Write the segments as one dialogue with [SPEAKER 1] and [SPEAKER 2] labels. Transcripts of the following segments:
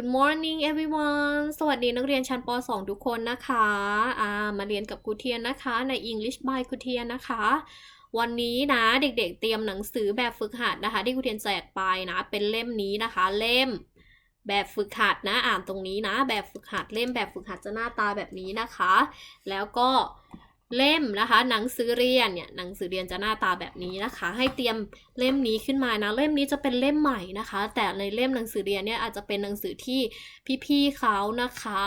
[SPEAKER 1] Good morning everyone สวัสดีนักเรียนชั้นป .2 ทุกคนนะคะอ่ามาเรียนกับครูเทียนนะคะ ใน English by ครูเทียนนะคะ วันนี้นะเด็กๆ เตรียมหนังสือแบบฝึกหัดนะคะ ที่ครูเทียนแจกไปนะ เป็นเล่มนี้นะคะ เล่มแบบฝึกหัดนะ อ่านตรงนี้นะ แบบฝึกหัดเล่มแบบฝึกหัดจะหน้าตาแบบนี้นะคะ แล้วก็ เล่มนะคะ หนังสือเรียนเนี่ยหนังสือเรียนจะหน้าตาแบบนี้นะคะ ให้เตรียมเล่มนี้ขึ้นมานะเล่มนี้จะเป็นเล่มใหม่นะคะ แต่ในเล่มหนังสือเรียนเนี่ยอาจจะเป็นหนังสือที่พี่ๆเขานะคะ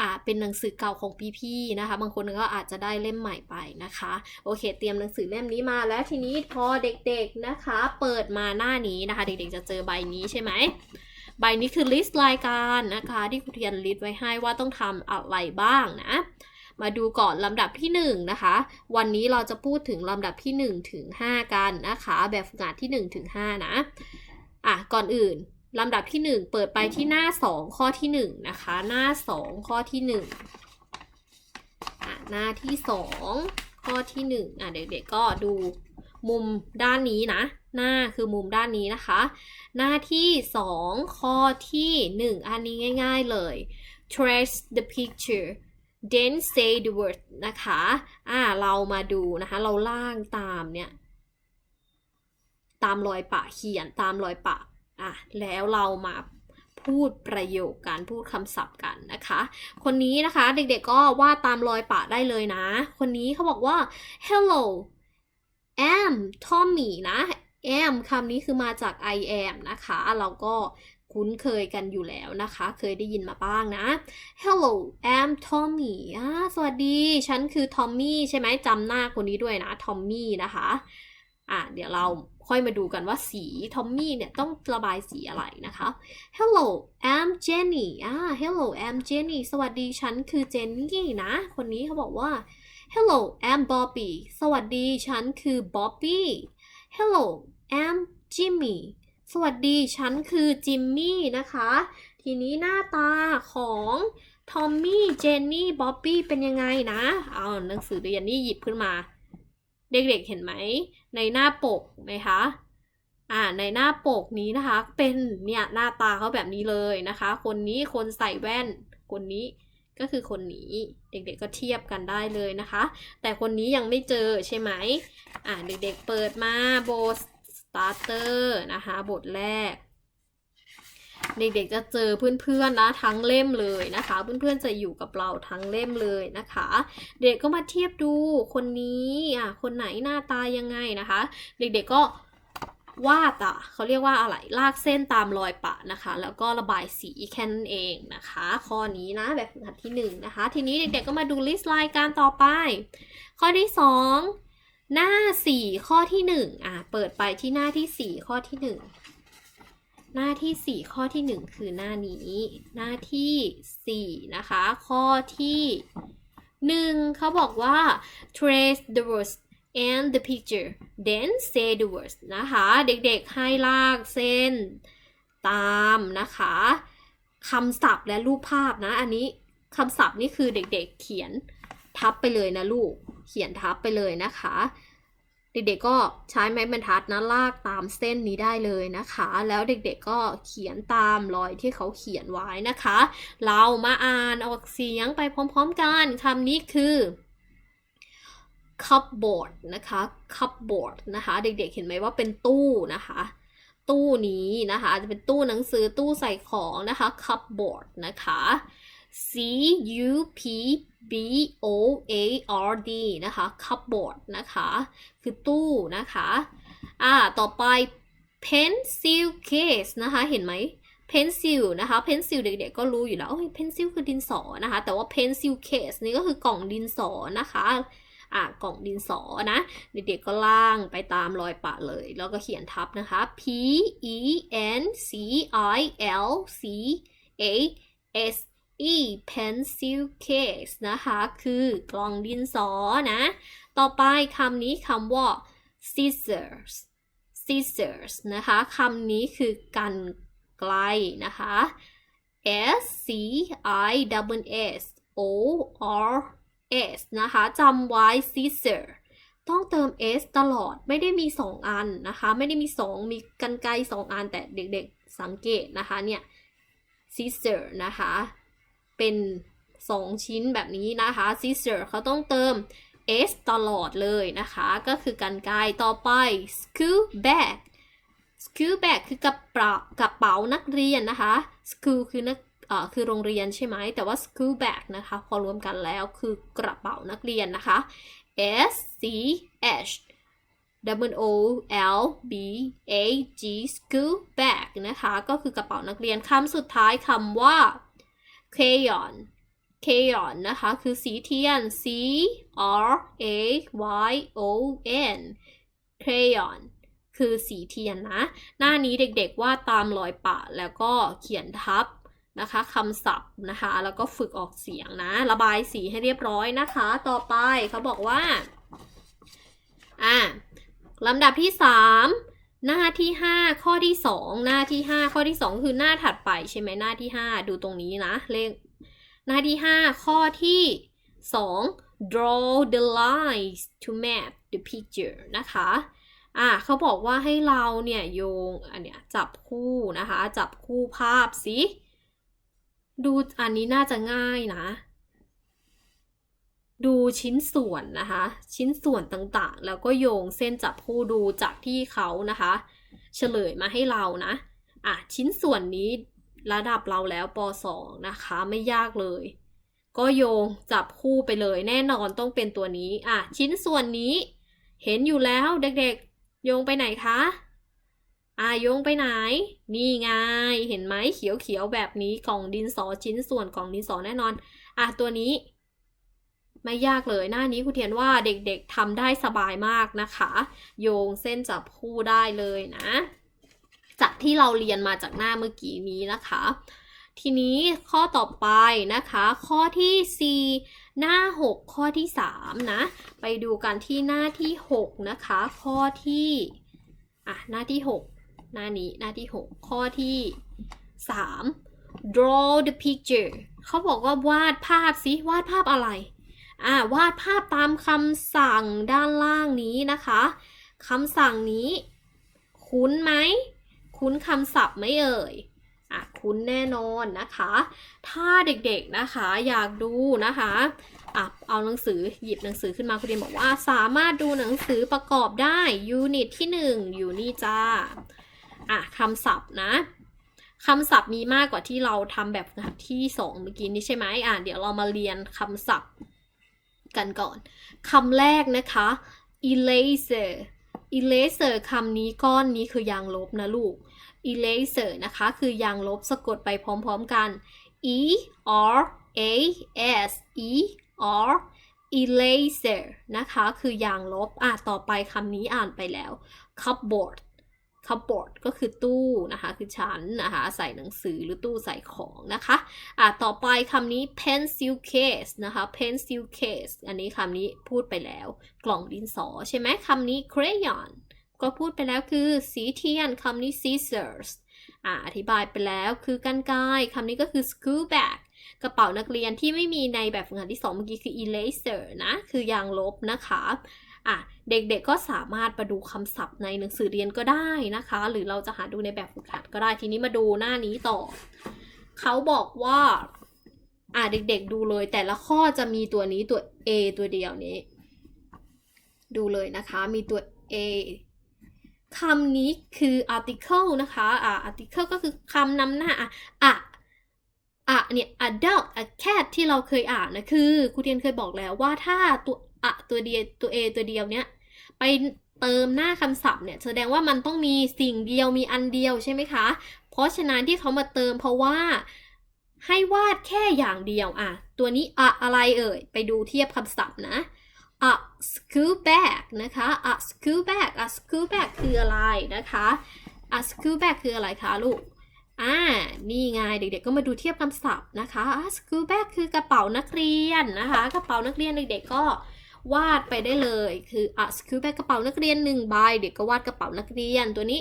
[SPEAKER 1] อ่าเป็นหนังสือเก่าของพี่ๆนะคะ บางคนก็อาจจะได้เล่มใหม่ไปนะคะ โอเค เตรียมหนังสือเล่มนี้มาแล้วทีนี้พอเด็กๆนะคะ เปิดมาหน้านี้นะคะ เด็กๆจะเจอใบนี้ใช่ไหมใบนี้คือลิสต์รายการนะคะ ที่ครูเทียนลิสต์ไว้ให้ว่าต้องทำอะไรบ้างนะ มาดูก่อนลำดับที่ 1 นะคะ วันนี้เราจะพูดถึงลำดับที่ 1 ถึง 5 กันนะคะ แบบฝึกหัดที่ 1 ถึง 5 นะ อะ ก่อนอื่นลำดับที่ 1 เปิดไปที่หน้า 2 ข้อที่ 1 นะคะ หน้า 2 ข้อที่ 1 อะ หน้าที่ 2 ข้อที่ 1 อะ เด็กๆก็ดูมุมด้านนี้นะ หน้าคือมุมด้านนี้นะคะ หน้าที่ 2 ข้อที่ 1 อันนี้ง่าย ๆเลย trace the picture then say the word นะคะอ่าเรามาดูนะคะ เราล่างตามเนี่ย ตามรอยปะเขียนตามรอยปะอะแล้วเรามาพูดประโยคการพูดคำศัพท์กันนะคะ คนนี้นะคะเด็กๆก็วาดตามรอยปะได้เลยนะ คนนี้เขาบอกว่า hello am Tommy นะ am คำนี้คือมาจาก I am นะคะ เราก็ คุ้นเคยกันอยู่แล้วนะคะ เคยได้ยินมาบ้างนะ Hello I'm Tommy อ่าสวัสดี ฉันคือ Tommy ใช่ไหมจำหน้าคนนี้ด้วยนะ Tommy นะคะ อะเดี๋ยวเราค่อยมาดูกันว่าสี Tommy เนี่ยต้องระบายสีอะไรนะคะ Hello I'm Jenny อ่า Hello I'm Jenny สวัสดีฉันคือ Jenny นะ คนนี้เขาบอกว่า Hello I'm Bobby สวัสดีฉันคือ Bobby Hello I'm Jimmy สวัสดีฉันคือจิมมี่นะคะ ทีนี้หน้าตาของทอมมี่เจนนี่บ๊อบบี้เป็นยังไงนะ เอาหนังสือเรียนนี่หยิบขึ้นมา เด็กๆเห็นไหม ในหน้าปกไหมคะอ่าในหน้าปกนี้นะคะ เป็นเนี่ยหน้าตาเขาแบบนี้เลยนะคะ คนนี้คนใส่แว่น คนนี้ก็คือคนนี้เด็กๆก็เทียบกันได้เลยนะคะ แต่คนนี้ยังไม่เจอใช่ไหมอ่าเด็กๆเปิดมาโบส starter นะคะบทแรก เด็กๆจะเจอเพื่อนๆนะทั้งเล่มเลยนะคะ เพื่อนๆจะอยู่กับเราทั้งเล่มเลยนะคะ เด็กก็มาเทียบดูคนนี้อะคนไหนหน้าตายังไงนะคะ เด็กๆก็วาดอะเขาเรียกว่าอะไรลากเส้นตามรอยปะนะคะ แล้วก็ระบายสีแค่นั้นเองนะคะ ข้อนี้นะแบบฝึกหัดที่หนึ่งนะคะ ทีนี้เด็กๆก็มาดูลิสต์รายการต่อไป ข้อที่สอง หน้าสี่ข้อที่หนึ่งอะเปิดไปที่หน้าที่สี่ข้อที่หนึ่งหน้าที่สี่ข้อที่หนึ่งคือหน้านี้ หน้าที่สี่นะคะ ข้อที่หนึ่งเขาบอกว่า trace the words and the picture then say the words นะคะ เด็กๆให้ลากเส้น ตามนะคะคำศัพท์และรูปภาพนะ อันนี้คำศัพท์นี่คือเด็กๆเขียน ทับไปเลยนะลูก เขียนทับไปเลยนะคะ เด็กๆก็ใช้ไม้บรรทัดนะลากตามเส้นนี้ได้เลยนะคะ แล้วเด็กๆก็เขียนตามรอยที่เขาเขียนไว้นะคะ เรามาอ่านออกเสียงไปพร้อมๆกันคำนี้คือ cupboard นะคะ cupboard นะคะ เด็กๆ เห็นไหมว่าเป็นตู้นะคะ ตู้นี้นะคะอาจจะเป็นตู้หนังสือตู้ใส่ของนะคะ cupboard นะคะ C U P B O A R D นะคะ cupboard นะคะ คือตู้นะคะ อ่า ต่อไป pencil case นะคะ เห็นไหม pencil นะคะ pencil เด็กๆก็รู้อยู่แล้ว โอ้ย pencil คือดินสอนะคะ แต่ว่า pencil case นี่ก็คือกล่องดินสอนะคะ อ่ากล่องดินสอนะ เด็กๆก็ล่างไปตามรอยปะเลย แล้วก็เขียนทับนะคะ P E N C I L C A S E pencil case นะคะ คือกล่องดินสอนะ ต่อไปคำนี้คำว่า scissors scissors นะคะคำนี้คือกันไกลนะคะ S C I W S O R S นะคะจำไว้ scissor ต้องเติม s ตลอดไม่ได้มี 2 อันนะคะ ไม่ได้มี 2 มีกันไกล2 อันแต่เด็กๆสังเกตนะคะเนี่ย scissor นะคะ เป็นสองชิ้นแบบนี้นะคะ scissor เขาต้องเติม s ตลอดเลยนะคะ ก็คือกันไกต่อไป school bag school bag คือกระเป๋ากระเป๋านักเรียนนะคะ school คือนักอ่อคือโรงเรียนใช่ไหม แต่ว่า school bag นะคะ พอรวมกันแล้วคือกระเป๋านักเรียนนะคะ S C H W O L B A G school bag นะคะ ก็คือกระเป๋านักเรียนคำสุดท้ายคำว่า crayon crayon นะคะ คือสีเทียน C R A Y O N crayon คือสีเทียนนะ หน้านี้เด็กๆวาดตามรอยปะแล้วก็เขียนทับนะคะคำศัพท์นะคะ แล้วก็ฝึกออกเสียงนะ ระบายสีให้เรียบร้อยนะคะ ต่อไปเขาบอกว่า อ่าลำดับที่ 3 หน้าที่ 5 ข้อที่ 2 หน้าที่ 5 ข้อที่ 2 คือหน้าถัดไปใช่ไหมหน้าที่ 5 ดูตรงนี้นะเลขหน้าที่ 5 ข้อที่ 2 draw the lines to map the picture นะคะอ่าเขาบอกว่าให้เราเนี่ยโยงอันเนี้ยจับคู่นะคะ จับคู่ภาพสิดูอันนี้น่าจะง่ายนะ ดูชิ้นส่วนนะคะ ชิ้นส่วนต่างๆ แล้วก็โยงเส้นจับคู่ดูจากที่เขานะคะ เฉลยมาให้เรานะอะชิ้นส่วนนี้ระดับเราแล้วป .2 นะคะ ไม่ยากเลย ก็โยงจับคู่ไปเลย แน่นอนต้องเป็นตัวนี้อะชิ้นส่วนนี้ เห็นอยู่แล้วเด็กๆ โยงไปไหนคะอะโยงไปไหน นี่ไงเห็นไหมเขียวๆแบบนี้กล่องดินสอชิ้นส่วนกล่องดินสอแน่นอนอะตัวนี้ ไม่ยากเลยหน้านี้ครูเทียนว่าเด็กๆทำได้สบายมากนะคะ โยงเส้นจับคู่ได้เลยนะ จากที่เราเรียนมาจากหน้าเมื่อกี้นี้นะคะ ทีนี้ข้อต่อไปนะคะ ข้อที่ 4 หน้า 6 ข้อที่ 3 นะ ไปดูกันที่หน้าที่ 6 นะคะ ข้อที่อะหน้าที่ 6 หน้านี้หน้าที่ 6 ข้อที่ 3 draw the picture เขาบอกว่าวาดภาพสิวาดภาพอะไร อ่าวาดภาพตามคำสั่งด้านล่างนี้นะคะคำสั่งนี้ คุ้นไหม คุ้นคำศัพท์ไหมเอ่ยอะคุ้นแน่นอนนะคะ ถ้าเด็กๆนะคะอยากดูนะคะอะเอาหนังสือหยิบหนังสือขึ้นมาคุณเรียนบอกว่าสามารถดูหนังสือประกอบได้ยูนิตที่ 1 อยู่นี่จ้าอะคำศัพท์นะคำศัพท์มีมากกว่าที่เราทำแบบที่ 2 เมื่อกี้นี้ใช่ไหมอะเดี๋ยวเรามาเรียนคำศัพท์ กันก่อนคำแรกนะคะ eraser eraser คำนี้ก้อนนี้คือยางลบนะลูก eraser นะคะคือยางลบสะกดไปพร้อมๆกัน e r a s e r eraser นะคะ คือยางลบ อะ ต่อไปคำนี้อ่านไปแล้ว cupboard cupboard ก็คือตู้นะคะคือชั้นนะคะใส่หนังสือหรือตู้ใส่ของนะคะอะต่อไปคำนี้ pencil case นะคะ pencil case อันนี้คำนี้พูดไปแล้ว กล่องดินสอใช่ไหมคำนี้ crayon ก็พูดไปแล้วคือสีเทียนคำนี้ scissors อะอธิบายไปแล้วคือกันไกคำนี้ก็คือ school bag กระเป๋านักเรียนที่ไม่มีในแบบฝึกหัดที่ 2 เมื่อกี้คือ eraser นะ คือยางลบนะคะ อะเด็กๆก็สามารถมาดูคำศัพท์ในหนังสือเรียนก็ได้นะคะ หรือเราจะหาดูในแบบฝึกหัดก็ได้ทีนี้มาดูหน้านี้ต่อ เขาบอกว่าอะเด็กๆดูเลย แต่ละข้อจะมีตัวนี้ตัว A ตัวเดียวนี้ ดูเลยนะคะมีตัว A คำนี้คือ article นะคะอะ article ก็คือคำนำหน้าอะอะอะเนี่ย a dog a cat ที่เราเคยอ่านนะคือครูเทียนเคยบอกแล้วว่าถ้าตัว อะตัวเดียวตัว A ตัวเดียวเนี้ยไปเติมหน้าคำศัพท์เนี่ยแสดงว่ามันต้องมีสิ่งเดียวมีอันเดียวใช่ไหมคะ เพราะฉะนั้นที่เขามาเติมเพราะว่าให้วาดแค่อย่างเดียวอะ ตัวนี้อะอะไรเอ่ย ไปดูเทียบคำศัพท์นะ a school bag นะคะ a school bag a school bag คืออะไรนะคะ a school bag คืออะไรคะลูก อ่า นี่ไงเด็กๆก็มาดูเทียบคำศัพท์นะคะ a school bag คือกระเป๋านักเรียนนะคะ กระเป๋านักเรียนเด็กๆก็ วาดไปได้เลย คือ a school bag กระเป๋านักเรียนหนึ่งใบเด็กก็วาดกระเป๋านักเรียนตัวนี้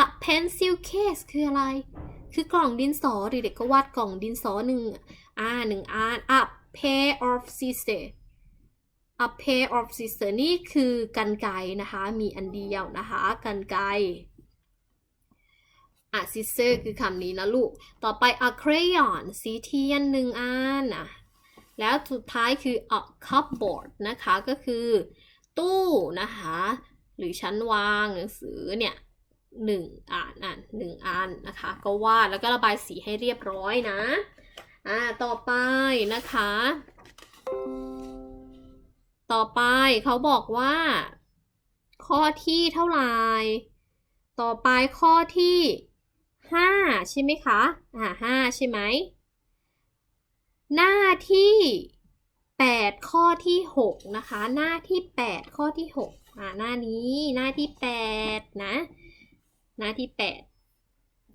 [SPEAKER 1] a pencil case คืออะไร คือกล่องดินสอเด็กๆก็วาดกล่องดินสอหนึ่งอ่าหนึ่งอัน a pair of scissors a pair of scissors นี่คือกันไกนะคะ มีอันเดียวนะคะกันไกอะ scissor คือคำนี้นะลูก ต่อไป a crayon สีเทียนหนึ่งอันอะ แล้วสุดท้ายคือ a cupboard นะคะก็คือตู้นะคะ หรือชั้นวางหนังสือเนี่ยหนึ่งอันอะหนึ่งอันนะคะ ก็วาดแล้วก็ระบายสีให้เรียบร้อยนะอ่าต่อไปนะคะ ต่อไปเขาบอกว่า ข้อที่เท่าไหร่ต่อไปข้อที่ห้าใช่ไหมคะอ่าห้าใช่ไหม หน้าที่แปดข้อที่หกนะคะ หน้าที่แปดข้อที่หกอ่าหน้านี้หน้าที่แปดนะ หน้าที่แปด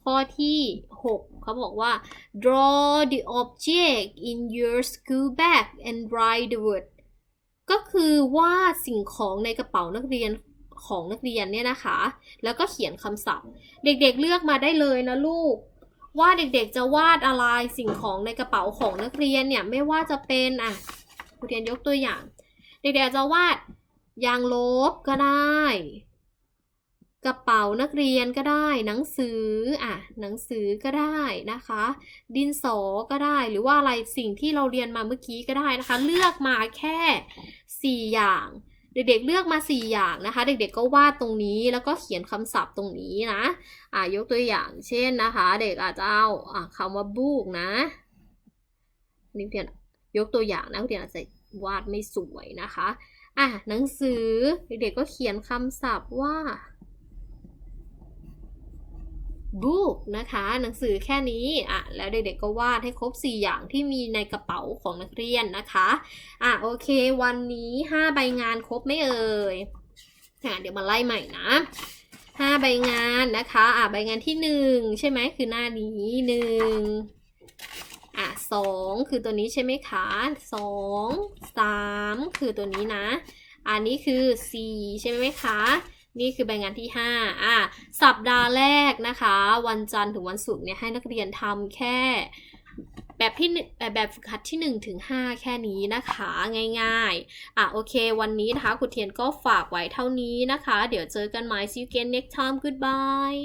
[SPEAKER 1] ข้อที่หกเขาบอกว่า draw the object in your school bag and write the word ก็คือวาดสิ่งของในกระเป๋านักเรียนของนักเรียนเนี่ยนะคะ แล้วก็เขียนคำศัพท์ เด็กๆเลือกมาได้เลยนะลูก ว่าเด็กๆจะวาดอะไรสิ่งของในกระเป๋าของนักเรียนเนี่ยไม่ว่าจะเป็นอะครูเรียนยกตัวอย่าง เด็กๆจะวาดยางลบก็ได้ กระเป๋านักเรียนก็ได้ หนังสืออะหนังสือก็ได้นะคะ ดินสอก็ได้หรือว่าอะไรสิ่งที่เราเรียนมาเมื่อกี้ก็ได้นะคะ เลือกมาแค่สี่อย่าง เด็กๆเลือกมาสี่อย่างนะคะ เด็กๆก็วาดตรงนี้แล้วก็เขียนคำศัพท์ตรงนี้นะอ่ายกตัวอย่างเช่นนะคะ เด็กอาจจะเอาอ่าคำว่าบูกนะนี่เพียนยกตัวอย่างนะเพียนอาจจะวาดไม่สวยนะคะอะหนังสือเด็กๆก็เขียนคำศัพท์ว่า book นะคะ หนังสือแค่นี้อะแล้วเด็กๆก็วาดให้ครบ 4 อย่างที่มีในกระเป๋าของนักเรียนนะคะอะโอเค วันนี้ 5 ใบงานครบไม่เอ่ยอะเดี๋ยวมาไล่ใหม่นะ5ใบงานนะคะอะใบงานที่1ใช่ไหมคือหน้านี้1อะ2คือตัวนี้ใช่ไหมคะ2 3คือตัวนี้นะ อันนี้คือ4ใช่ไหมคะ นี่คือใบงานที่ 5 อ่า สัปดาห์แรกนะคะ วันจันทร์ถึงวันศุกร์เนี่ยให้นักเรียนทำแค่ แบบที่หนึ่งแบบแบบฝึกหัดที่ 1 ถึง 5 แค่นี้นะคะ ง่ายๆ อะ โอเค วันนี้นะคะคุณเทียนก็ฝากไว้เท่านี้นะคะ เดี๋ยวเจอกันใหม่ see you again next time goodbye